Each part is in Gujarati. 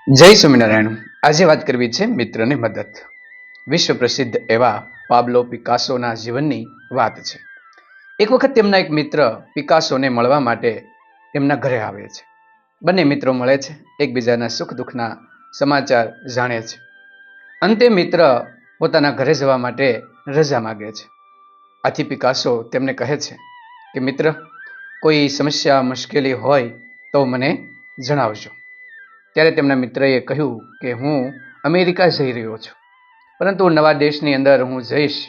જય સ્વામિનારાયણ. આજે વાત કરવી છે મિત્રની મદદ. વિશ્વ પ્રસિદ્ધ એવા પાબ્લો પિકાસોના જીવનની વાત છે. એક વખત તેમના એક મિત્ર પિકાસોને મળવા માટે તેમના ઘરે આવે છે. બંને મિત્રો મળે છે, એકબીજાના સુખ દુઃખના સમાચાર જાણે છે. અંતે મિત્ર પોતાના ઘરે જવા માટે રજા માગે છે. આથી પિકાસો તેમને કહે છે કે, મિત્ર, કોઈ સમસ્યા, મુશ્કેલી હોય તો મને જણાવજો. ત્યારે તેમના મિત્રએ કહ્યું કે હું અમેરિકા જઈ રહ્યો છું. પરંતુ નવા દેશની અંદર હું જઈશ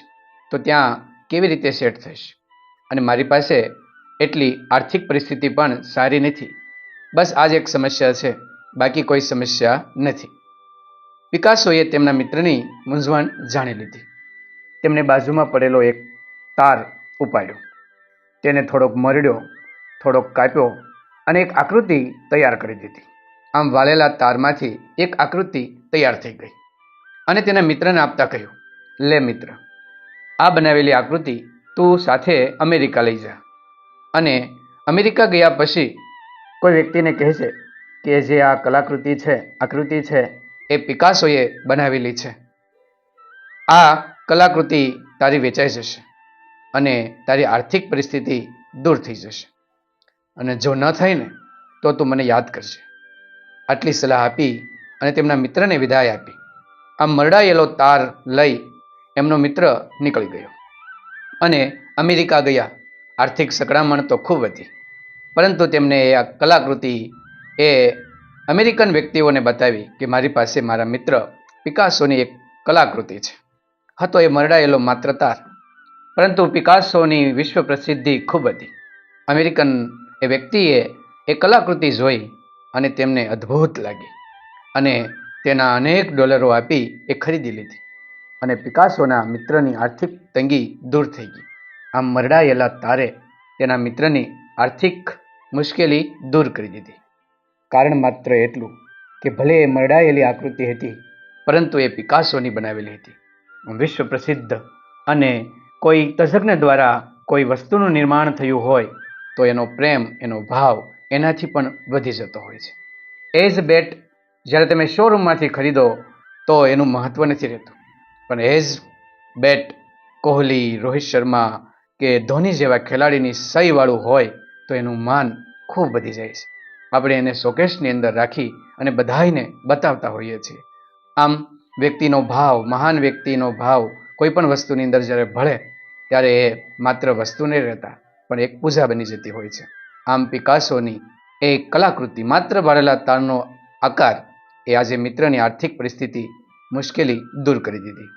તો ત્યાં કેવી રીતે સેટ થઈશ? અને મારી પાસે એટલી આર્થિક પરિસ્થિતિ પણ સારી નથી. બસ આ જ એક સમસ્યા છે, બાકી કોઈ સમસ્યા નથી. વિકાસોએ તેમના મિત્રની મૂંઝવણ જાણી લીધી. તેમણે બાજુમાં પડેલો એક તાર ઉપાડ્યો. તેને થોડોક મરડ્યો, થોડોક કાપ્યો અને એક આકૃતિ તૈયાર કરી દીધી. આમ વાળેલા તારમાંથી એક આકૃતિ તૈયાર થઈ ગઈ અને તેના મિત્રને આપતા કહ્યું, લે મિત્ર, આ બનાવેલી આકૃતિ તું સાથે અમેરિકા લઈ જા. અને અમેરિકા ગયા પછી કોઈ વ્યક્તિને કહેશે કે જે આ કલાકૃતિ છે, આકૃતિ છે, એ પિકાસોએ બનાવેલી છે. આ કલાકૃતિ તારી વેચાઈ જશે અને તારી આર્થિક પરિસ્થિતિ દૂર થઈ જશે. અને જો ન થાય ને, તો તું મને યાદ કરજે. આટલી સલાહ આપી અને તેમના મિત્રને વિદાય આપી. આમ મરડાયેલો તાર લઈ એમનો મિત્ર નીકળી ગયો. અને અમેરિકા ગયા. આર્થિક સંકળામણ તો ખૂબ હતી પરંતુ તેમને એ આ કલાકૃતિ એ અમેરિકન વ્યક્તિઓને બતાવી કે મારી પાસે મારા મિત્ર પિકાસોની એક કલાકૃતિ છે. હતો એ મરડાયેલો માત્ર તાર. પરંતુ પિકાસોની વિશ્વ પ્રસિદ્ધિ ખૂબ હતી અમેરિકન એ વ્યક્તિએ એ કલાકૃતિ જોઈ અને તેમને અદ્ભુત લાગી. અને તેના અનેક ડોલરો આપી એ ખરીદી લીધી. અને પિકાસોના મિત્રની આર્થિક તંગી દૂર થઈ ગઈ. આમ મરડાયેલા તારે તેના મિત્રની આર્થિક મુશ્કેલી દૂર કરી દીધી. કારણ માત્ર એટલું કે ભલે એ મરડાયેલી આકૃતિ હતી, પરંતુ એ પિકાસોની બનાવેલી હતી. વિશ્વ પ્રસિદ્ધ અને કોઈ તજજ્ઞ દ્વારા કોઈ વસ્તુનું નિર્માણ થયું હોય, તો એનો પ્રેમ, એનો ભાવ એનાથી પણ વધી જતો હોય છે. એ જ બેટ જ્યારે તમે શોરૂમમાંથી ખરીદો તો એનું મહત્ત્વ નથી રહેતું. પણ એ જ બેટ, કોહલી, રોહિત શર્મા કે ધોની જેવા ખેલાડીની સહીવાળું હોય તો એનું માન ખૂબ વધી જાય છે. આપણે એને શોકેશની અંદર રાખી અને બધાઈને બતાવતા હોઈએ છીએ. આમ વ્યક્તિનો ભાવ, મહાન વ્યક્તિનો ભાવ કોઈ પણ વસ્તુની અંદર જ્યારે ભળે ત્યારે એ માત્ર વસ્તુ નહીં રહેતા, પણ એક પૂજા બની જતી હોય છે. આમ પિકાસોની એ કલાકૃતિ માત્ર ભરેલા તારનો આકાર એ આજે મિત્રની આર્થિક પરિસ્થિતિ મુશ્કેલી દૂર કરી દીધી.